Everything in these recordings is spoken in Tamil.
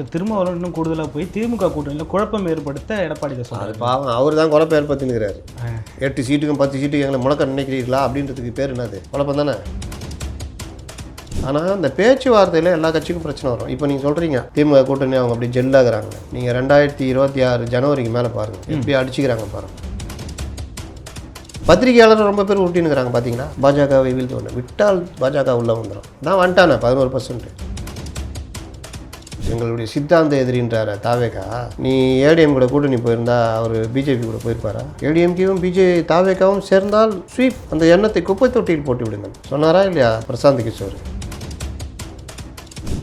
சார் திருமாவளவன் இன்னும் கூடுதலாக போய் திமுக கூட்டணியில் குழப்பம் ஏற்படுத்த எடப்பாடி அது பாவம் அவர் தான் குழப்பம் ஏற்படுத்தினுக்கிறாரு. எட்டு சீட்டுக்கும் பத்து சீட்டுக்கு எங்களை முழக்க நினைக்கிறீர்களா அப்படின்றதுக்கு பேர் என்னது? குழப்பம் தானே? ஆனால் இந்த பேச்சுவார்த்தையில் எல்லா கட்சிக்கும் பிரச்சனை வரும். இப்போ நீங்கள் சொல்கிறீங்க திமுக கூட்டணி அவங்க அப்படி ஜெல்லாகிறாங்க. நீங்கள் ரெண்டாயிரத்தி இருபத்தி ஆறு ஜனவரிக்கு மேலே பாருங்கள் எப்படி அடிச்சுக்கிறாங்க பாருங்கள் பத்திரிகையாளர் ரொம்ப பேர் ஊட்டினுக்கிறாங்க பார்த்தீங்களா பாஜகவை வீழ்த்து விட்டால் பாஜக உள்ள வந்துடும் தான் வந்துட்டானே பதினோரு பர்சன்ட் எங்களுடைய சித்தாந்த எதிரின்றார தாவேகா. நீ ஏடிஎம் கூட கூட்டணி போயிருந்தா அவர் பிஜேபி கூட போயிருப்பாரா? ஏடிஎம்கேவும் பிஜே தாவேகாவும் சேர்ந்தால் ஸ்வீப் அந்த எண்ணத்தை குப்பை தொட்டியில் போட்டு விடுங்கள். சொன்னாரா இல்லையா பிரசாந்த் கிஷோர்?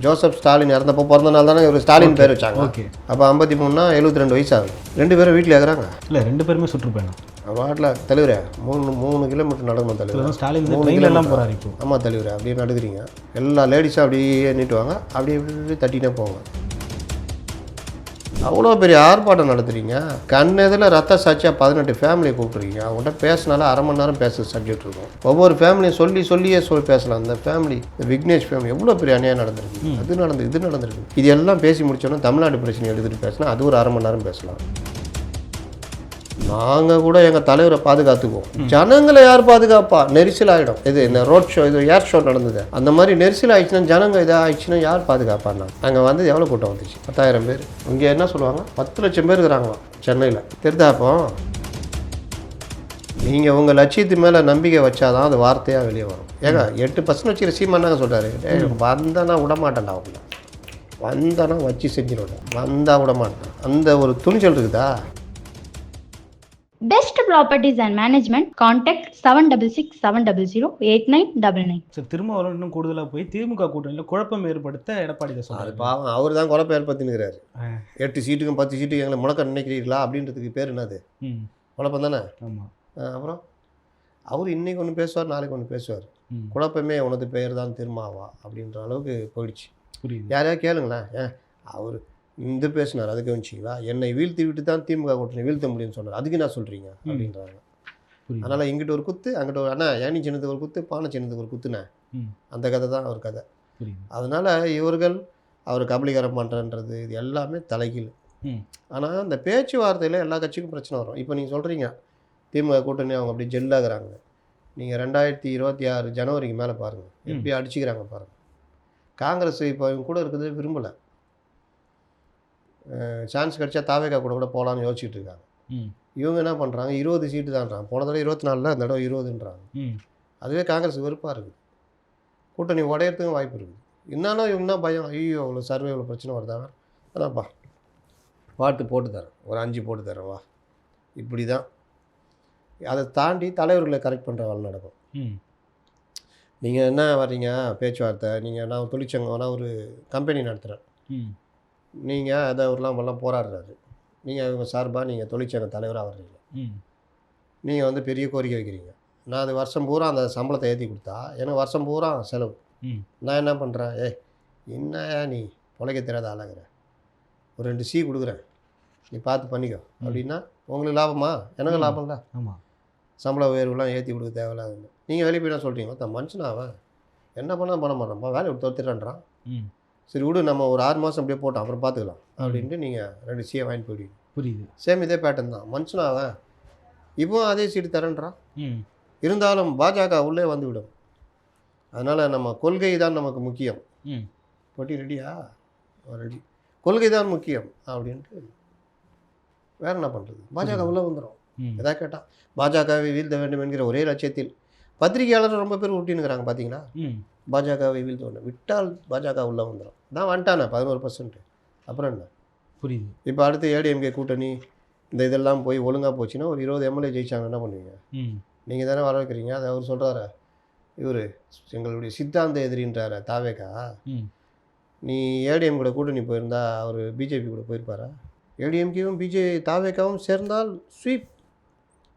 ஜோசப் ஸ்டாலின் இறந்தப்போ பிறந்த நாள் தானே இவர் ஸ்டாலின் பேர் வச்சாங்க. ஓகே. அப்போ ஐம்பத்தி மூணுனா எழுபத்தி ரெண்டு வயசு ஆகுது. ரெண்டு பேரும் வீட்டில் இருக்கிறாங்க? இல்லை ரெண்டு பேருமே சுற்றுப்பயணம். வாட்டில் தலைவரே மூணு மூணு கிலோமீட்டர் நடக்கணும் தலைவர் ஸ்டாலின் எல்லாம் போறாரு இப்போ. ஆமாம் தலைவர் அப்படியே நடுக்கிறீங்க எல்லா லேடிஸும் அப்படியே நீட்டுவாங்க அப்படியே இப்படி தட்டினே போவாங்க அவ்வளோ பெரிய ஆர்ப்பாட்டம் நடத்துறீங்க. கண் எதில் ரத்த சாட்சியாக பதினெட்டு ஃபேமிலியை கூப்பிட்ருக்கீங்க அவங்கள்ட்ட பேசினால அரை மணி நேரம் பேசுற சப்ஜெக்ட் இருக்கும். ஒவ்வொரு ஃபேமிலியும் சொல்லி சொல்லியே சொல்லி பேசலாம். அந்த ஃபேமிலி இந்த விக்னேஷ் ஃபேமிலி எவ்வளோ பெரிய அநியாயம் நடந்திருக்கு. அது நடந்து இது நடந்திருக்கு. இது எல்லாம் பேசி முடிச்சோன்னா தமிழ்நாடு பிரச்சனை எடுத்துகிட்டு பேசினா அது ஒரு அரை மணி நேரம் பேசலாம். நாங்கள் கூட எங்கள் தலைவரை பாதுகாத்துக்குவோம். ஜனங்களை யார் பாதுகாப்பா? நெரிசல் ஆகிடும் இது இந்த ரோட் ஷோ இது ஏர் ஷோ நடந்தது. அந்த மாதிரி நெரிசல் ஆயிடுச்சுன்னா ஜனங்க இதாக ஆயிடுச்சுன்னா யார் பாதுகாப்பான்னா? அங்கே வந்து எவ்வளோ கூட்டம் வந்துச்சு? பத்தாயிரம் பேர். இங்கே என்ன சொல்லுவாங்க? பத்து லட்சம் பேர் இருக்கிறாங்களாம் சென்னையில். தெரிந்தாப்போ நீங்கள் உங்கள் லட்சியத்து மேலே நம்பிக்கை வச்சாதான் அது வார்த்தையாக வெளியே வரும். ஏங்க எட்டு பர்சன்ட் வச்சுக்கிற சீமானாங்க சொல்கிறாரு வந்தனா விட மாட்டேன்டா அவங்க வந்தானா வச்சு செஞ்சிருவேன் வந்தால் விட மாட்டேன் அந்த ஒரு துணிச்சல் இருக்குதா? Best Properties and Management, contact 7667008999. Sir Thirumavalavan இன்னும் கூடுதலாக போய் திமுக கூட்டணியில் குழப்பம் ஏற்படுத்த எடப்பாடி அது சொல்றாரு. பாவம் அவர் தான் குழப்பம் ஏற்படுத்தினுக்கிறாரு. எட்டு சீட்டுக்கும் பத்து சீட்டுக்கு எங்களை முழக்க நினைக்கிறீர்களா அப்படின்றதுக்கு பேர் என்னது? குழப்பம் தானே? ஆமாம் அப்புறம்? அவர் இன்னைக்கு ஒன்று பேசுவார் நாளைக்கு ஒன்று பேசுவார். குழப்பமே உனது பெயர் தான் திருமாவா அப்படின்ற அளவுக்கு போயிடுச்சு. புரியுது. யாரையா கேளுங்களேன். ஏன் அவர் இந்த பேசினார் அதுக்கு வந்துச்சிங்களா? என்னை வீழ்த்தி விட்டு தான் திமுக கூட்டணி வீழ்த்த முடியும்னு சொன்னார். அதுக்கு என்ன சொல்கிறீங்க அப்படின்றாங்க. அதனால் இங்கிட்ட ஒரு குத்து அங்கிட்ட ஒரு அண்ணா ஏனி சின்னத்துக்கு ஒரு குத்து பானை சின்னத்துக்கு ஒரு குத்துனே அந்த கதை தான் அவர் கதை. அதனால் இவர்கள் அவர் கபலீகரம் பண்ணுறன்றது இது எல்லாமே தலைகீழ். ஆனால் இந்த பேச்சுவார்த்தையில் எல்லா கட்சிக்கும் பிரச்சனை வரும். இப்போ நீங்கள் சொல்கிறீங்க திமுக கூட்டணி அவங்க அப்படி ஜெல்லாகிறாங்க நீங்கள் ரெண்டாயிரத்தி இருபத்தி ஆறு ஜனவரிக்கு மேலே பாருங்கள் எப்படி அடிச்சுக்கிறாங்க பாருங்கள் காங்கிரஸ் இப்போ இவங்க கூட இருக்கிறது விரும்பலை. சான்ஸ் கிடைச்சா தாவேக்கா கூட கூட போகலான்னு யோசிச்சுட்டு இருக்காங்க. ம். இவங்க என்ன பண்ணுறாங்க இருபது சீட்டு தான்றாங்க. போன தடவை இருபத்தி நாலில் இந்த தடவை இருபதுன்றாங்க. ம். அதுவே காங்கிரஸ் வெறுப்பாக இருக்குது. கூட்டணி உடையறதுக்கும் வாய்ப்பு இருக்குது. என்னன்னா இவங்க என்ன பயம்? ஐயோ அவ்வளோ சர்வே இவ்வளோ பிரச்சனை வருதாங்க அதான்ப்பா பாட்டு போட்டு தரேன். ஒரு அஞ்சு போட்டு தரேன் வா. இப்படி தான் அதை தாண்டி தலைவர்களை கரெக்ட் பண்ணுற வேலை நடக்கும். ம். நீங்கள் என்ன வர்றீங்க? பேச்சுவார்த்தை. நீங்கள் நான் தொழிற்சங்கம் நான் ஒரு கம்பெனி நடத்துகிறேன் ம். நீங்கள் அதை அவர்லாம் எல்லாம் போராடுறாரு. நீங்கள் இவங்க சார்பாக நீங்கள் தொழிற்சங்க தலைவராக வர்றீங்க. நீங்கள் வந்து பெரிய கோரிக்கை வைக்கிறீங்க. நான் அது வருஷம் பூரா அந்த சம்பளத்தை ஏற்றி கொடுத்தா எனக்கு வருஷம் பூரா செலவு. நான் என்ன பண்ணுறேன் ஏய் என்னயா நீ பொழைக்க தெரியாத ஆளாகிற? ஒரு ரெண்டு சீ கொடுக்குறேன். நீ பார்த்து பண்ணிக்கோ. அப்படின்னா உங்களுக்கு லாபமா? எனக்கு. லாபம்ல ஆமாம் சம்பள உயர்வுலாம் ஏற்றி கொடுக்க தேவையில்லாதுன்னு. நீங்கள் வெளியே போய் சொல்கிறீங்க தான் மனுஷனா அவன். என்ன பண்ணால் பண்ண மாட்டான்ப்பா வேலையை விட்டு தோத்துறான்றான் ம். சரி விடு நம்ம ஒரு ஆறு மாதம் அப்படியே போட்டோம் அப்புறம் பார்த்துக்கலாம் அப்படின்ட்டு நீங்கள் ரெண்டு சீயை வாங்கிட்டு போயிடுவீங்க. புரியுது. சேம் இதே பேட்டர்ன் தான். மனுஷனா அவன்? இப்போ அதே சீட்டு தரேன்றான். ம். இருந்தாலும் பாஜக உள்ளே வந்து விடும். அதனால் நம்ம கொள்கை தான் நமக்கு முக்கியம். போட்டி ரெடியா ரெடி கொள்கை தான் முக்கியம் அப்படின்ட்டு வேற என்ன பண்ணுறது பாஜக உள்ளே வந்துடும் எதா கேட்டால் பாஜகவை வீழ்த்த வேண்டும் என்கிற ஒரே லட்சியத்தில் பத்திரிகையாளர் ரொம்ப பேர் ஊட்டினுக்கிறாங்க பார்த்தீங்களா பாஜகவை வீழ்த்த வேண்டும் விட்டால் பாஜக உள்ளே வந்துடும் தான் வந்துட்டானே பதினோரு பர்சன்ட் அப்புறம் என்ன? புரியுது. இப்போ அடுத்து ஏடிஎம்கே கூட்டணி இந்த இதெல்லாம் போய் ஒழுங்காக போச்சுன்னா ஒரு இருபது எம்எல்ஏ ஜெயிச்சாங்க என்ன பண்ணுவீங்க? நீங்கள் தானே வர வைக்கிறீங்க அதை அவர் சொல்கிறாரு இவர் எங்களுடைய சித்தாந்த எதிரின்றார தாவேக்கா. நீ ஏடிஎம் கூட கூட்டணி போயிருந்தா அவர் பிஜேபி கூட போயிருப்பாரா? ஏடிஎம்கேவும் பிஜே தாவேக்காவும் சேர்ந்தால் ஸ்வீப்.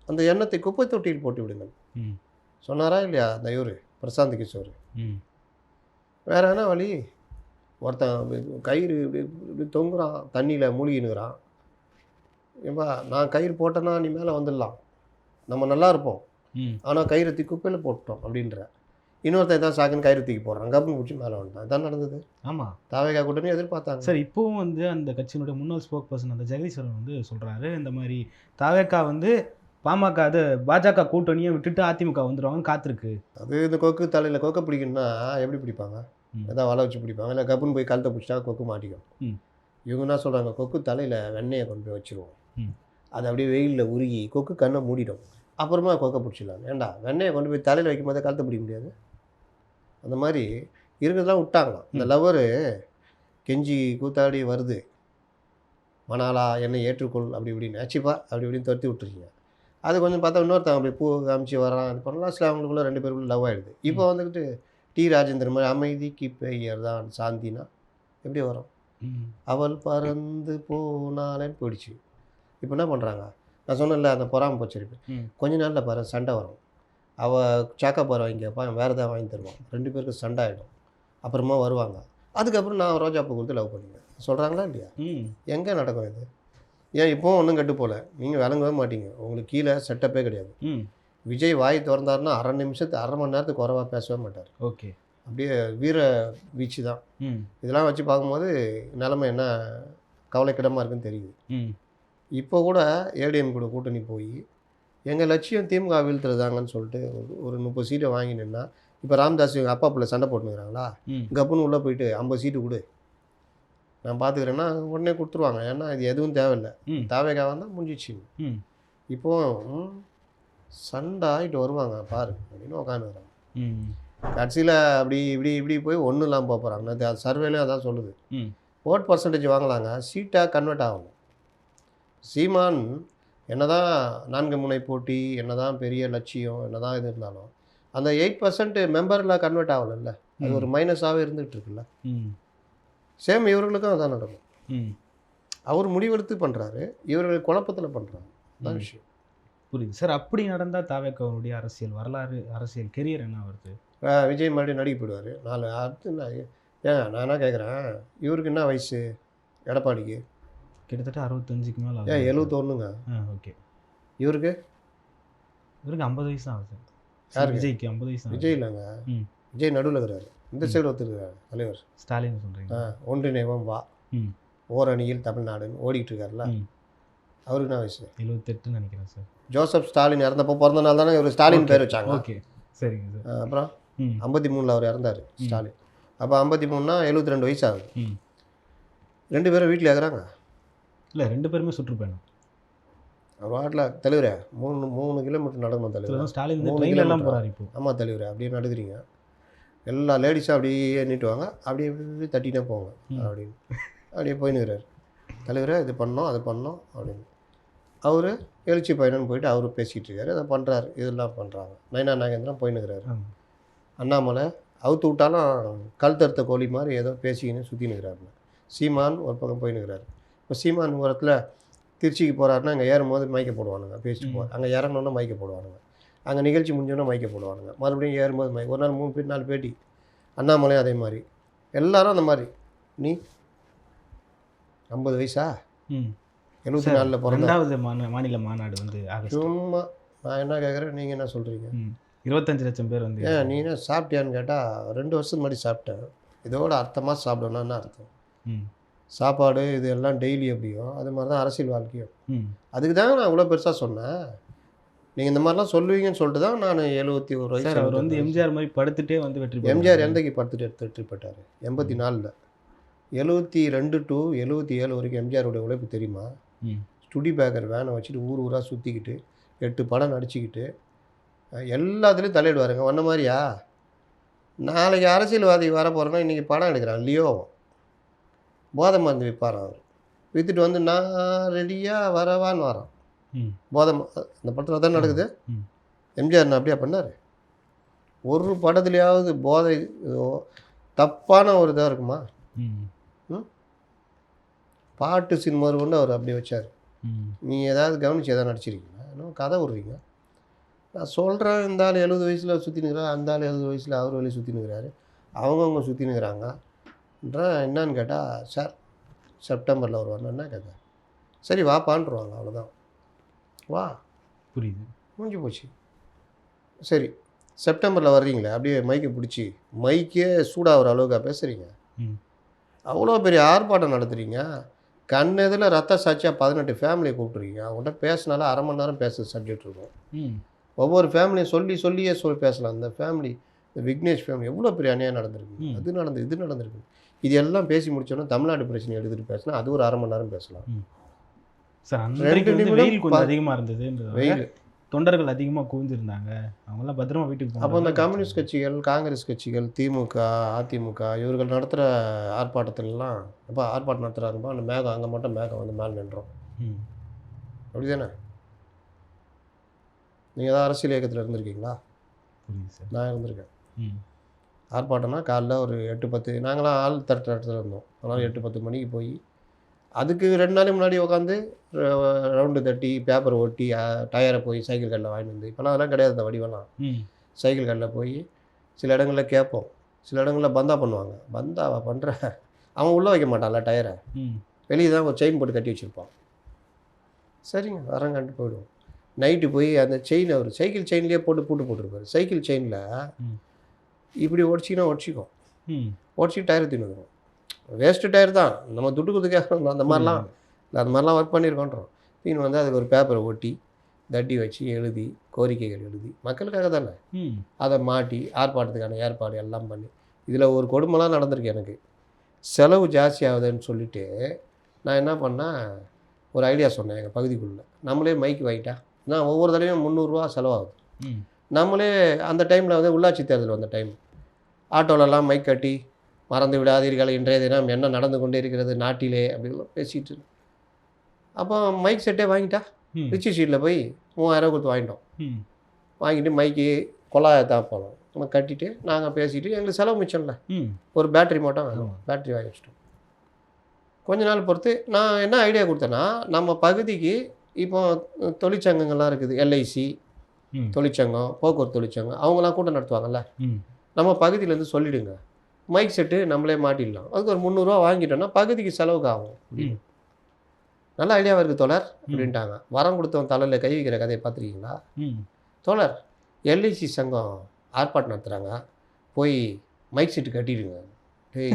அந்த எண்ணத்தை குப்பை தொட்டியில் போட்டு விடுங்கள் ம். சொன்னாரா இல்லையா அந்த இவர்? பிரசாந்த் கிஷோர். வேற என்ன வழி? ஒருத்தன் கயிறு இப்படி இப்படி தொங்குறான் தண்ணியில் மூழ்கினுக்கிறான் ஏப்பா நான் கயிறு போட்டேன்னா நீ மேலே வந்துடலாம். நம்ம நல்லா இருப்போம். ஆனால் கயிறு தூக்கி குப்பையில் போட்டோம் அப்படின்ற. இன்னொருத்தன் தான் சாக்குன்னு கயிறு தூக்கி போடுறான். கப்புன்னு பிடிச்சி மேலே வந்துட்டான். இதான் நடந்தது. ஆமாம் தாவேகா கூட்டணி எதிர்பார்த்தாங்க. சார் இப்போவும் வந்து அந்த கட்சியினுடைய முன்னாள் ஸ்போக் பர்சன் அந்த ஜெகதீஸ்வரன் வந்து சொல்றாரு இந்த மாதிரி தாவேக்கா வந்து பாமக அது பாஜக கூட்டணியை விட்டுட்டு அதிமுக வந்துடுவாங்கன்னு காத்திருக்கு. அது இந்த கொக்கு தலையில் கொக்கை பிடிக்கணும்னா எப்படி பிடிப்பாங்க. ஏதாவது வலை வச்சு பிடிப்பாங்க. இல்லை கப்புன்னு போய் கழுத்தை பிடிச்சா கொக்கு மாட்டிக்கும். இவங்க என்ன சொல்கிறாங்க கொக்கு தலையில் வெண்ணெயை கொண்டு போய் வச்சுருவோம். அது அப்படியே வெயிலில் உருகி கொக்கு கண்ணை மூடிடும். அப்புறமா கொக்கை பிடிச்சிடலாம். ஏன்டா? வெண்ணெயை கொண்டு போய் தலையில் வைக்கும் போதே கழுத்தை பிடிக்க முடியாது? அந்த மாதிரி இருக்கிறதெல்லாம் விட்டாங்களாம். இந்த லவ்வரு கெஞ்சி கூத்தாடி வருது. மணாலா என்னை ஏற்றுக்கொள் அப்படி இப்படின்னு. ஆச்சுப்பா அப்படி இப்படின்னு துரத்தி விட்டுருக்கீங்க. அது கொஞ்சம் பார்த்தா இன்னொருத்தன் அப்படி பூ காமிச்சு வரான் இது பண்ணலாம். சில அவங்களுக்குள்ள ரெண்டு பேருக்குள்ள லவ் ஆகிடுது இப்போ வந்துக்கிட்டு டி. ராஜேந்திர மாதிரி அமைதிக்கு பெயர் தான் சாந்தினா எப்படி வரும். அவள் பறந்து போனாலேன்னு போயிடுச்சு. இப்போ என்ன பண்ணுறாங்க நான் சொன்னேன்ல அந்த பொறாம போச்சிருக்கு ம். கொஞ்ச நாளில் பாரு சண்டை வரும். அவள் சாக்கா பாரு வாங்கி கேட்பான் வேறு ஏதாவது வாங்கி தருவான். ரெண்டு பேருக்கு சண்டை ஆகிடும் அப்புறமா வருவாங்க. அதுக்கப்புறம் நான் ரோஜாப்பூ கொடுத்து லவ் பண்ணுவேன். சொல்கிறாங்களா இல்லையா? எங்கே நடக்கும் இது? ஏன் இப்போவும் ஒன்றும் கெட்டு போகல நீங்கள் விளங்கவே மாட்டீங்க. உங்களுக்கு கீழே செட்டப்பே கிடையாது. விஜய் வாய் திறந்தாருன்னா அரை நிமிஷத்து அரை மணி நேரத்துக்கு குறைவா பேசவே மாட்டார். ஓகே. அப்படியே வீர வீச்சு தான். இதெல்லாம் வச்சு பார்க்கும்போது நிலைமை என்ன கவலைக்கிடமாக இருக்குன்னு தெரியுது. ம். இப்போ கூட ஏடிஎம் கூட கூட்டணி போய் எங்கள் லட்சியம் திமுக வீழ்த்துறதாங்கன்னு சொல்லிட்டு ஒரு ஒரு முப்பது சீட்டை வாங்கி நின்னா இப்போ ராமதாஸ் இவங்க அப்பா பிள்ளை சண்டை போட்டுக்கிறாங்களா கப்புன்னு உள்ளே போயிட்டு ஐம்பது சீட்டு கொடு. நான் பார்த்துக்கிறேன்னா உடனே கொடுத்துருவாங்க. ஏன்னா இது எதுவும் தேவையில்லை. ம். தேவைக்காக தான் முடிஞ்சிச்சு. ம். இப்போ ம், சண்டை ஆகிட்டு வருவாங்க. பாரு அப்படின்னு உட்காந்துக்கிறாங்க கடைசியில் அப்படி இப்படி இப்படி போய் ஒன்றும் இல்லாமல் போகிறாங்க அது சர்வேலையும் அதான் சொல்லுது. ஓட் பர்சன்டேஜ் வாங்கலாங்க. சீட்டாக கன்வெர்ட் ஆகணும். சீமான் என்னதான் நான்கு முனை போட்டி என்னதான் பெரிய லட்சியம் என்னதான் இது இருந்தாலும் அந்த எயிட் பர்சன்ட் மெம்பரில் கன்வெர்ட் ஆகலைல்ல. அது ஒரு மைனஸாகவே இருந்துகிட்டு இருக்குல்ல. ம். சேம் இவர்களுக்கும் அதான் நடக்கும். ம். அவர் முடிவெடுத்து பண்ணுறாரு இவர்கள் குழப்பத்தில் பண்ணுறாங்க அதான். விஷயம். புரியுது. சார் அப்படி நடந்தால் தாவேக்காவுடைய அரசியல் வரலாறு அரசியல் கெரியர் என்ன வருது? விஜய் மறுபடியும் நடிக்க போயிடுவார். நாலு அடுத்து நான் ஏன் நான் என்ன கேட்குறேன் இவருக்கு என்ன வயசு? எடப்பாடிக்கு? கிட்டத்தட்ட அறுபத்தஞ்சுக்கு மேலே ஏன் எழுபத்தொன்னுங்க ஆ ஓகே. இவருக்கு? இவருக்கு ஐம்பது வயசு தான் ஆகுது சார்? விஜய்க்கு ஐம்பது வயசு விஜய் இல்லைங்க. ம். விஜய் நடுவில் இருக்கிறாரு. இந்த சைடு ஒருத்தருக்காரு தலைவர். ஸ்டாலின் சொல்கிறீங்க ஆ ஒன்றிணைவம் வா. ஓரணியில் தமிழ்நாடுன்னு ஓடிட்டு இருக்காருல்ல. அவருக்கு என்ன வயசு? எழுபத்தெட்டுன்னு நினைக்கிறேன் சார். ஜோசப் ஸ்டாலின் இறந்தப்போ பிறந்த நாள் தானே இவர் ஸ்டாலின் பேர் வச்சாங்க. ஓகே. சரிங்க சார். அப்புறம் ஐம்பத்தி மூணில் அவர் இறந்தார் ஸ்டாலின். அப்போ ஐம்பத்தி மூணுனா எழுபத்தி ரெண்டு வயசு ஆகுது ரெண்டு பேரும் வீட்டில் இருக்கிறாங்க? இல்லை ரெண்டு பேருமே சுற்றுப்பயணம். வாட்டில் தலைவரே மூணு மூணு கிலோமீட்டர் நடக்கணும் தலைவர் ஸ்டாலின் மூணு எல்லாம்? போகிறார் இப்போ. ஆமாம் தலைவர் அப்படியே நடக்கிறீங்க எல்லா லேடிஸும் அப்படியே நீட்டுவாங்க அப்படியே போங்க. ம். அப்படின்னு. அப்படியே போயின்னுக்கிறார். தலைவரே இது பண்ணோம் அது பண்ணோம் அப்படின்னு. அவர் எழுச்சி பயணம்னு போயிட்டு அவர் பேசிகிட்டு இருக்காரு அதை பண்ணுறாரு இதெல்லாம் பண்ணுறாங்க நயனா நாகேந்திரன் போயின்னுக்கிறாரு. அண்ணாமலை அவுத்து விட்டாலும் கழுத்தறுத்த கோழி மாதிரி ஏதோ பேசிக்கின்னு சுற்றினுக்கிறாரு சீமான் ஒரு பக்கம் போயின்னுக்கிறாரு. இப்போ சீமான் ஓரத்தில் திருச்சிக்கு போகிறாருன்னா அங்கே ஏறும்போது மைக்க போடுவானுங்க. பேசிட்டு. போவார் அங்கே இறங்கணுன்னா மைக்க போடுவானுங்க. அங்கே நிகழ்ச்சி முடிஞ்சோன்னா மைக்க போடுவானுங்க. மறுபடியும் ஏறும்போது மைக் ஒரு நாள் மூணு பேர் நாலு பேட்டி அண்ணாமலையும் அதே மாதிரி. எல்லாரும் அந்த மாதிரி. நீ ஐம்பது வயசா? ம். எழுபத்தி நாலில் பிறந்த ரெண்டாவது மாந மாநில மாநாடு வந்து சும்மா நான் என்ன கேட்குறேன் நீங்கள் என்ன சொல்கிறீங்க ம். இருபத்தஞ்சு லட்சம் பேர் வந்து ஏன் நீ என்ன சாப்பிட்டியான்னு கேட்டால் ரெண்டு வருஷத்துக்கு முன்னாடி சாப்பிட்டேன். இதோட அர்த்தமாக சாப்பிடணும்னா என்ன அர்த்தம்? ம். சாப்பாடு இது எல்லாம் டெய்லி எப்படியோ அது மாதிரி தான் அரசியல் வாழ்க்கையும். ம். அதுக்கு தாங்க நான் இவ்வளோ பெருசாக சொன்னேன். நீங்கள் இந்த மாதிரிலாம் சொல்லுவீங்கன்னு சொல்லிட்டு தான் நான் எழுபத்தி ஒரு வயசு அவர் வந்து எம்ஜிஆர் மாதிரி படுத்துட்டே வந்து வெற்றி. எம்ஜிஆர் எந்தக்கு படுத்துட்டு எடுத்து வெற்றி பெற்றார்? எண்பத்தி நாலில். எழுபத்தி ரெண்டு டு எழுபத்தி ஏழு வரைக்கும் எம்ஜிஆருடைய உழைப்பு தெரியுமா? ஸ்டுடி பேக்கர் வேனை வச்சுட்டு ஊர் ஊராக சுற்றிக்கிட்டு எட்டு படம் நடிச்சுக்கிட்டு எல்லாத்துலேயும் தலையிடுவாருங்க. ஒன்ன மாதிரியா? நாளைக்கு அரசியல்வாதி வர போகிறேன்னா இன்றைக்கி படம் எடுக்கிறான் லியோ. போதை மருந்து விற்பாரான் அவர். விற்றுட்டு வந்து நான் ரெடியாக வரவான்னு வரான். போதை அந்த படத்தில் தான் நடக்குது. எம்ஜிஆர் நான் அப்படியா பண்ணார்? ஒரு படத்துலையாவது போதை தப்பான ஒரு இதாக இருக்குமா? ம். பாட்டு சினிமா கொண்டு அவர் அப்படி வச்சார். ம். நீ ஏதாவது கவனிச்சு எதாவது நடிச்சிருக்கீங்களா? இன்னும் கதை விடுறீங்க. நான் சொல்கிறேன் இந்த ஆள் எழுபது வயசில் சுற்றி நிற்கிறார் அந்த ஆள் எழுபது வயசில் அவர் வெளியே சுற்றி நிற்கிறாரு அவங்கவுங்க சுற்றி நிற்கிறாங்கன்றேன் என்னன்னு கேட்டால் சார் செப்டம்பரில் வருவாங்க என்ன கதை சரி வாப்பான்ருவாங்க அவ்வளோதான் வா. புரியுது. முடிஞ்சு போச்சு. சரி செப்டம்பரில் வர்றீங்களே அப்படியே மைக்கை பிடிச்சி மைக்கே சூடாகிற அளவுக்கா பேசுகிறீங்க. அவ்வளோ பெரிய ஆர்ப்பாட்டம் நடத்துறீங்க. கண் எதில் ரத்த சாட்சியாக பதினெட்டு ஃபேமிலியை கூப்பிட்ருக்கீங்க அவங்கள்ட்ட பேசினாலும் அரை மணி நேரம் பேசுகிற சப்ஜெக்ட் இருக்கும். ஒவ்வொரு ஃபேமிலியும் சொல்லி சொல்லியே சொல்லி பேசலாம். அந்த ஃபேமிலி இந்த விக்னேஷ் ஃபேமிலி எவ்வளோ பெரிய அநியாயம் நடந்திருக்கு. அது நடந்து இது நடந்திருக்கு. இது எல்லாம் பேசி முடிச்சோன்னா தமிழ்நாடு பிரச்சனை எடுத்துகிட்டு பேசினா அது ஒரு அரை மணி நேரம் பேசலாம். சார் அன்றைக்கு வந்து வெயில் கொஞ்சம் அதிகமாக வெயில். தொண்டர்கள் அதிகமாக குவிஞ்சிருந்தாங்க. அவங்கெல்லாம் பத்திரமா வீட்டுக்கு அப்போ போனாங்க. கம்யூனிஸ்ட் கட்சிகள் காங்கிரஸ் கட்சிகள் திமுக அதிமுக இவர்கள் நடத்துகிற ஆர்ப்பாட்டத்திலலாம் அப்போ ஆர்ப்பாட்டம் நடத்துகிறாருப்பா அந்த மேகம் அங்கே மட்டும் மேகம் வந்து மேலே நின்றோம். ம். அப்படிதானே? நீங்கள் ஏதாவது அரசியல் இயக்கத்தில் இருந்திருக்கீங்களா? நான் இருந்திருக்கேன். ம். ஆர்ப்பாட்டம்னா காலைல ஒரு எட்டு பத்து நாங்களாம் ஆள் தட்டுற இடத்துல இருந்தோம். அதனால் எட்டு பத்து மணிக்கு போய் அதுக்கு ரெண்டு நாளைக்கு முன்னாடி உட்காந்து ரவுண்டு தட்டி பேப்பர் ஒட்டி டயரை போய் சைக்கிள் கல்லில் வாங்கிட்டு வந்து இப்போலாம் அதெல்லாம் கிடையாது இந்த வடிவெல்லாம் சைக்கிள் கல்லில் போய் சில இடங்களில் கேட்போம் சில இடங்களில் பந்தா பண்ணுவாங்க. பந்தாவா பண்ணுற அவன் உள்ளே வைக்க மாட்டான்ல டயரை வெளியே தான் ஒரு செயின் போட்டு கட்டி வச்சுருப்பான். சரிங்க வரங்கன்ட்டு போயிடுவோம். நைட்டு போய் அந்த செயின் அவர் சைக்கிள் செயின்லேயே போட்டு பூட்டு போட்டிருப்பாரு. சைக்கிள் செயினில். இப்படி உடச்சின்னா உடச்சிக்கும் உடச்சி டயர் தின்னு வேஸ்ட்டு டயர் தான். நம்ம துட்டு கொடுத்துக்க அந்த மாதிரிலாம் அந்த மாதிரிலாம் ஒர்க் பண்ணியிருக்கோன்றோம். தீனு வந்து அதுக்கு ஒரு பேப்பரை ஒட்டி தட்டி வச்சு எழுதி கோரிக்கைகள் எழுதி மக்களுக்காக தானே? அதை மாட்டி ஆர்ப்பாட்டத்துக்கான ஏற்பாடு எல்லாம் பண்ணி இதில் ஒரு கொடுமைலாம் நடந்திருக்கு எனக்கு. செலவு ஜாஸ்தி ஆகுதுன்னு சொல்லிட்டு நான் என்ன பண்ணேன் ஒரு ஐடியா சொன்னேன் எங்கள் பகுதிக்குள்ளே. நம்மளே மைக் வாங்கிட்டா நான் ஒவ்வொரு தடவையும் முந்நூறுரூவா செலவாகுது. நம்மளே அந்த டைமில் வந்து உள்ளாட்சி தேர்தல் வந்த டைம் ஆட்டோலலாம் மைக் கட்டி மறந்து விடாதீர்கள். இன்றைய தினம் என்ன நடந்து கொண்டே இருக்கிறது நாட்டிலே அப்படிலாம் பேசிட்டு இருந்தேன். அப்போ மைக் செட்டே வாங்கிட்டா? ரிச்சி ஷீட்டில் போய் மூவாயிரம் கொடுத்து வாங்கிட்டோம். வாங்கிட்டு மைக்கு கொலாயை தான் போனோம். நம்ம கட்டிட்டு நாங்கள் பேசிட்டு எங்களுக்கு செலவு மிச்சம்ல ஒரு பேட்டரி மட்டும் வேணும். ஆமா. பேட்டரி வாங்கி வச்சிட்டோம். கொஞ்ச நாள் பொறுத்து நான் என்ன ஐடியா கொடுத்தேன்னா நம்ம பகுதிக்கு இப்போ தொழிற்சங்கங்கள்லாம் இருக்குது. எல்ஐசி தொழிற்சங்கம் போக்குவரத்து தொழிற்சங்கம் அவங்களாம் கூட்டம் நடத்துவாங்கல்ல. நம்ம பகுதியிலேருந்து சொல்லிடுங்க. மைக் செட்டு நம்மளே மாட்டிடலாம். அதுக்கு ஒரு முந்நூறுரூவா வாங்கிட்டோம்னா பகுதிக்கு செலவுக்கு ஆகும். நல்ல ஐடியாவாக இருக்குது தோழர் அப்படின்ட்டாங்க. வரம் கொடுத்தவன் தலையில் கை வைக்கிற கதையை பார்த்துருக்கீங்களா? தோழர் எல்ஐசி சங்கம் ஆர்ப்பாட்டம் நடத்துகிறாங்க போய் மைக் செட்டு கட்டிடுங்க. டேய்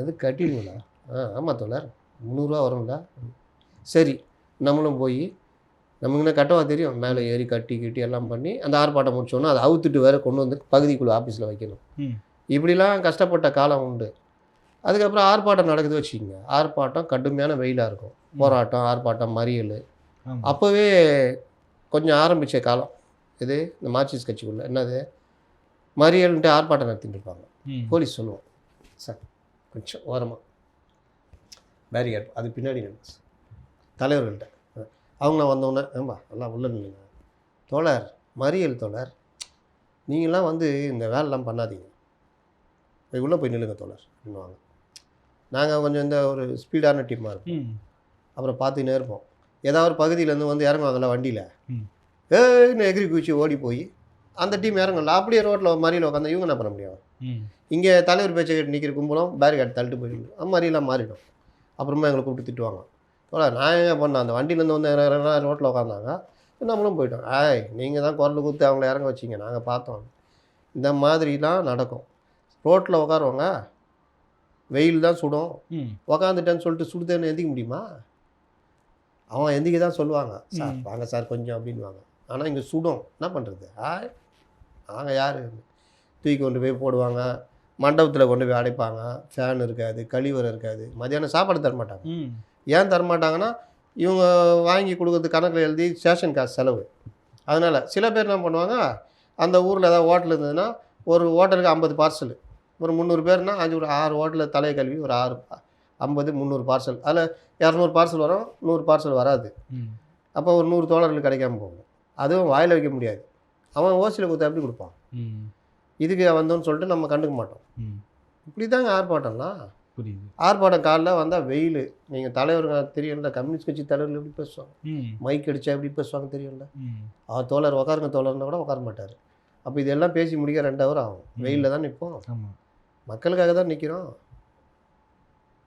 அது கட்டிடுங்களா? ஆ ஆமாம் தோழர். முந்நூறுரூவா வரும்ல? சரி நம்மளும் போய் நமக்கு என்ன கட்டவா தெரியும். மேலே ஏறி கட்டி கிட்டி எல்லாம் பண்ணி அந்த ஆர்ப்பாட்டம் முடிச்சோன்னா அதை அவுத்துட்டு வேற கொண்டு வந்து பகுதிக்குள்ள ஆஃபீஸில் வைக்கணும். இப்படிலாம் கஷ்டப்பட்ட காலம் உண்டு. அதுக்கப்புறம் ஆர்ப்பாட்டம் நடக்குது வச்சுக்கோங்க. ஆர்ப்பாட்டம் கடுமையான வெயிலாக இருக்கும். போராட்டம் ஆர்ப்பாட்டம் மறியல். அப்போவே கொஞ்சம் ஆரம்பித்த காலம். இது இந்த மார்க்சிஸ்ட் கட்சிக்குள்ள. என்னது? மறியல்ன்ட்டு ஆர்ப்பாட்டம் நடத்திட்டு இருப்பாங்க. போலீஸ் சொல்லுவோம். சார் கொஞ்சம் ஓரமாக பேரிகேட் அது பின்னாடி நின்று தலைவர்கள்ட்ட. அவங்கள வந்தோடனே ஏம்பா எல்லாம் உள்ள நில்லுங்க. தோழர் மறியல் தோழர் நீங்களாம் வந்து இந்த வேலைலாம் பண்ணாதீங்க. போய் உள்ளே போய் நில்லுங்க தோழர் அப்படின்னுவாங்க நாங்கள் கொஞ்சம் இந்த ஒரு ஸ்பீடான டீமாக இருப்போம். ம். அப்புறம் பார்த்துக்கினே இருப்போம். ஏதாவது ஒரு பகுதியிலேருந்து வந்து இறங்குவாங்கல்ல வண்டியில். ஏன்னு எகிரி குச்சி ஓடி போய் அந்த டீம் இறங்கல அப்படியே ரோட்டில் மறியல் உட்காந்து இவங்க என்ன பண்ண முடியும்? இங்கே தலைவர் பேச்சை கேட்டு நிற்கிற கும்பலும் பேரிகார்டு தள்ளிட்டு அந்த மாதிரிலாம் மாறிடும். அப்புறமா எங்களை கூப்பிட்டு திட்டுவாங்க. தோழா நான் என்ன பண்ணேன் அந்த வண்டியிலேருந்து வந்து ரோட்டில் உட்காந்தாங்க நம்மளும் போயிட்டோம். ஆய் நீங்கள் தான் குரல் கொடுத்து அவங்கள இறங்க வச்சிங்க. நாங்கள் பார்த்தோம். இந்த மாதிரிலாம் நடக்கும். ரோட்டில் உட்காருவாங்க வெயில் தான் சுடும். உக்காந்துட்டேன்னு சொல்லிட்டு சுடுதேன்னு எந்திக்க முடியுமா? அவன் எந்திக்க தான் சொல்லுவாங்க. சார். வாங்க சார் கொஞ்சம் அப்படின்வாங்க ஆனால் இங்கே சுடும். என்ன பண்ணுறது ஆ நாங்கள் யார்? தூக்கி கொண்டு போய் போடுவாங்க. மண்டபத்தில் கொண்டு போய் அடைப்பாங்க. ஃபேன் இருக்காது கழிவறை இருக்காது. மதியானம் சாப்பாடு தர மாட்டாங்க. ம். ஏன் தர மாட்டாங்கன்னா இவங்க வாங்கி கொடுக்குறது கணக்கில் எழுதி ஸ்டேஷன் காசு செலவு. அதனால் சில பேர் என்ன பண்ணுவாங்க அந்த ஊரில் ஏதாவது ஹோட்டல் இருந்ததுன்னா ஒரு ஹோட்டலுக்கு ஐம்பது பார்சல் ஒரு முந்நூறு பேர்னா அது ஒரு ஆறு ஹோட்டலில் தலையை கழுவி ஒரு ஆறு ஐம்பது முந்நூறு பார்சல் அதில் இரநூறு பார்சல் வரும் நூறு பார்சல் வராது. அப்போ ஒரு நூறு தோழர்கள் கிடைக்காம போகும். அதுவும் வாயில் வைக்க முடியாது. அவன் ஓசியில் கொடுத்தா எப்படி கொடுப்பான்? இதுக்கு வந்தோன்னு சொல்லிட்டு நம்ம கண்டுக்க மாட்டோம். இப்படி தாங்க ஆர்ப்பாட்டம்லாம் புரியுது. ஆர்ப்பாட்டம் காலைல வந்தால் வெயில். நீங்கள் தலைவருங்க தெரியும்ல கம்யூனிஸ்ட் கட்சி தலைவர்கள் எப்படி பேசுவாங்க? மைக் அடித்தா எப்படி பேசுவாங்க தெரியும்ல? அவர் தோழர் உட்காருங்க தோழர்னா கூட உட்கார மாட்டார். அப்போ இதெல்லாம் பேசி முடிக்க ரெண்டு ஹவர் ஆகும். வெயிலில் தான் நிற்போம் ஆமாம் மக்களுக்காக தான் நிற்கிறோம்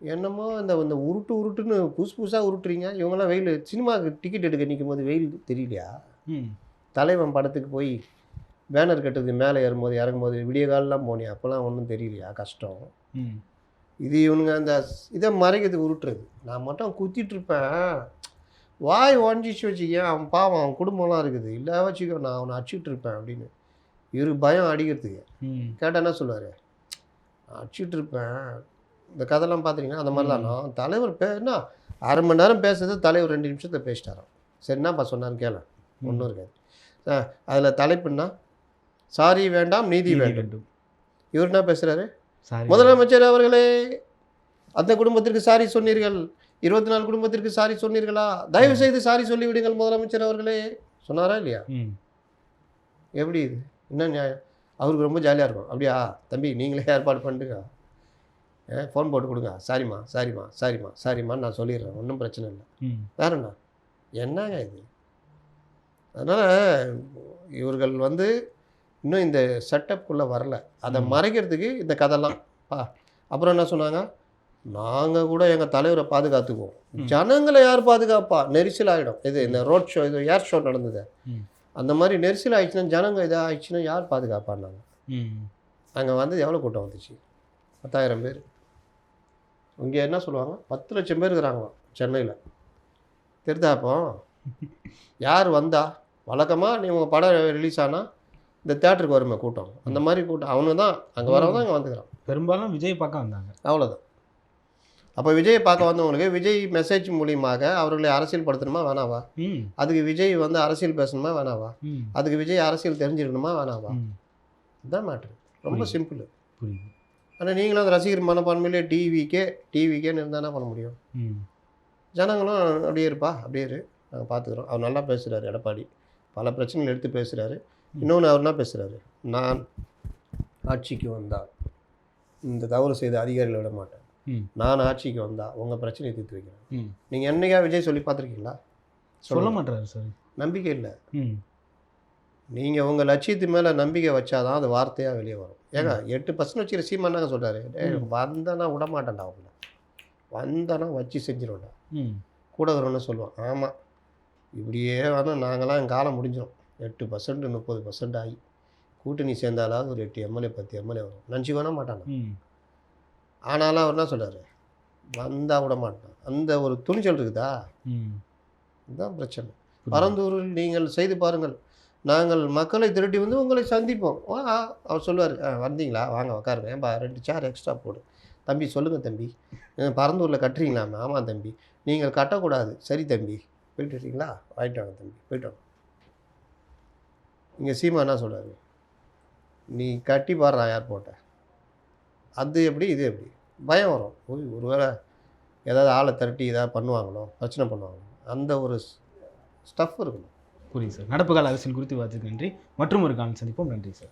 என்னமோ இந்த இந்த உருட்டு உருட்டுன்னு புதுசு புதுசாக உருட்டுறீங்க. இவங்கெல்லாம் வெயில் சினிமாவுக்கு டிக்கெட் எடுக்க நிற்கும் போது வெயில் தெரியலையா? ம். தலைவன் படத்துக்கு போய் பேனர் கட்டுறது மேலே ஏறும்போது இறங்கும்போது விடிய காலெலாம் போனியா? அப்போல்லாம் ஒன்றும் தெரியலையா? கஷ்டம். இது இவனுங்க அந்த இதை மறைக்கிறதுக்கு உருட்டுறது. நான் மட்டும் குத்திட்டு இருப்பேன் வாய் ஒஞ்சிச்சு வச்சுக்க அவன் பாவம் அவன் குடும்பம்லாம் இருக்குது. இல்லை வச்சுக்கோ நான் அவனை அடிச்சுட்டு இருப்பேன் அப்படின்னு. இவரு பயம் அடிக்கிறதுக்கு. ம். கேட்டால் என்ன சொல்லுவார்? அடிச்சுட்டு இருப்பேன் இந்த கதைலாம் பார்த்துட்டீங்கன்னா அந்த மாதிரிலாம் நான் தலைவர் பே என்ன? அரை மணி நேரம் பேசுறது தலைவர் ரெண்டு நிமிஷத்தை பேசிட்டாராம். சரி என்னப்பா சொன்னான்னு கேள. ஒன்றும் இருக்காது. அதில் தலைப்புன்னா சாரி வேண்டாம் நீதி வேண்டும். இவர் என்ன பேசுகிறாரு சாரி முதலமைச்சர் அவர்களே அந்த குடும்பத்திற்கு சாரி சொன்னீர்கள். இருபத்தி நாலு குடும்பத்திற்கு சாரி சொன்னீர்களா? தயவு செய்து சாரி சொல்லி விடுங்கள் முதலமைச்சர் அவர்களே. சொன்னாரா இல்லையா? எப்படி இது? என்ன நியாயம்? அவருக்கு ரொம்ப ஜாலியாக இருக்கும். அப்படியா? தம்பி நீங்களே ஏற்பாடு பண்ணிட்டுங்க ஃபோன் போட்டு கொடுங்க. சாரிம்மா சாரிம்மா சாரிம்மா சாரிம்மான்னு நான் சொல்லிடுறேன். ஒன்றும் பிரச்சனை இல்லை. ம். வேற என்ன? என்னங்க இது? அதனால் இவர்கள் வந்து இன்னும் இந்த செட்டப்புக்குள்ளே வரல. அதை. மறைக்கிறதுக்கு இந்த கதைலாம். பா. அப்புறம் என்ன சொன்னாங்க? நாங்கள் கூட எங்கள் தலைவரை பாதுகாத்துக்குவோம். ஜனங்களை யார் பாதுகாப்பா? நெரிசல் ஆகிடும் இது இந்த ரோட் ஷோ இது ஏர் ஷோ நடந்தது. அந்த மாதிரி நெரிசல் ஆயிடுச்சுன்னா ஜனங்க இதாக ஆயிடுச்சுன்னா யார் பாதுகாப்பான்னாங்க ம். அங்கே வந்து எவ்வளோ கூட்டம் வந்துச்சு? பத்தாயிரம் பேர். இங்கே என்ன சொல்லுவாங்க? பத்து லட்சம் பேர் இருக்கிறாங்களாம் சென்னையில். தெரிதா அப்போ? யார் வந்தா? வழக்கமாக நீ உங்கள் படம் ரிலீஸ் ஆனால் இந்த தேட்டருக்கு வருமே கூட்டம். அந்த மாதிரி கூட்டம். அவனு தான் அங்கே வரவன் தான் இங்கே வந்துக்கிறான். பெரும்பாலும் விஜய் பார்க்க வந்தாங்க. அவ்வளோதான் அப்போ விஜயை பார்க்க வந்தவங்களுக்கு விஜய் மெசேஜ் மூலியமாக அவர்களை அரசியல் படுத்தணுமா வேணாவா? அதுக்கு விஜய் வந்து அரசியல் பேசணுமா வேணாவா? அதுக்கு விஜய் அரசியல் தெரிஞ்சிருக்கணுமா வேணாவா? இதுதான் மேட்ரு ரொம்ப. சிம்பிள் புரியுது. ஆனால் நீங்களும் அந்த ரசிகர் மனப்பான்மையிலே டிவிக்கே டிவிக்கேன்னு இருந்தால் என்ன பண்ண முடியும்? ஜனங்களும் அப்படியே இருப்பா அப்படியே இரு. நாங்கள் பார்த்துக்குறோம். அவர் நல்லா பேசுகிறாரு எடப்பாடி. பல பிரச்சனைகள் எடுத்து பேசுகிறாரு இன்னொன்று அவர் என்ன பேசுகிறாரு நான் ஆட்சிக்கு வந்தால் இந்த தவறு செய்த அதிகாரிகளை விட மாட்டேன். நான் ஆட்சிக்கு வந்தால் உங்கள் பிரச்சனையை தீர்த்து வைக்கிறேன். நீங்கள் என்னைக்கா விஜய் சொல்லி பார்த்துருக்கீங்களா? சொல்ல மாட்டாரு சார். நம்பிக்கை இல்லை. நீங்கள் உங்கள் லட்சியத்து மேலே நம்பிக்கை வச்சாதான் அது வார்த்தையாக வெளியே வரும். ஏங்க எட்டு பர்சன்ட் வச்சுக்கிற சீமானாங்க சொல்கிறாரு ஏய் வந்தனா விட மாட்டேன்டா அவங்கள. வந்தனா வச்சு செஞ்சிருவேன்டா. கூட வரணும்னு சொல்லுவான். ஆமாம் இப்படியே வந்து நாங்களாம் என் காலம் முடிஞ்சிடும் எட்டு பர்சன்ட் முப்பது பர்சன்ட் ஆகி கூட்டணி சேர்ந்தாலாவது ஒரு எட்டு எம்எல்ஏ பத்து எம்எல்ஏ வரும். நினச்சிக்கோனா மாட்டானா ம். ஆனாலும் அவர் என்ன சொல்கிறாரு வந்தால் விட மாட்டான் அந்த ஒரு துணிச்சல் இருக்குதா? இதுதான் பிரச்சனை. பரந்தூரில் நீங்கள் செய்து பாருங்கள். நாங்கள் மக்களை திரட்டி வந்து உங்களை சந்திப்போம். வா அவர் சொல்லுவார். வந்தீங்களா? வாங்க உட்காருங்க ஏன்பா ரெண்டு சேர் எக்ஸ்ட்ரா போடு. தம்பி சொல்லுங்கள் தம்பி. பரந்தூரில் கட்டுறீங்களாமே ஆமாம் தம்பி. நீங்கள் கட்டக்கூடாது. சரி தம்பி. போயிட்டு வரீங்களா? வாங்கிட்டு வாங்க தம்பி. போயிட்டு வாங்க. இங்கே சீமா என்ன சொல்கிறாரு நீ கட்டி பாடுறா ஏர்போர்ட்டை அது எப்படி இது எப்படி? பயம் வரும். ஓய் ஒருவேளை ஏதாவது ஆளை திரட்டி ஏதாவது பண்ணுவாங்களோ பிரச்சனை பண்ணுவாங்களோ அந்த ஒரு ஸ்டஃப் இருக்கணும். புரியுது சார். நடப்பு கால அரசியல் குறித்து வார்த்தைக்கு நன்றி. மற்றும் ஒரு காலம் சந்திப்போம். நன்றி சார்.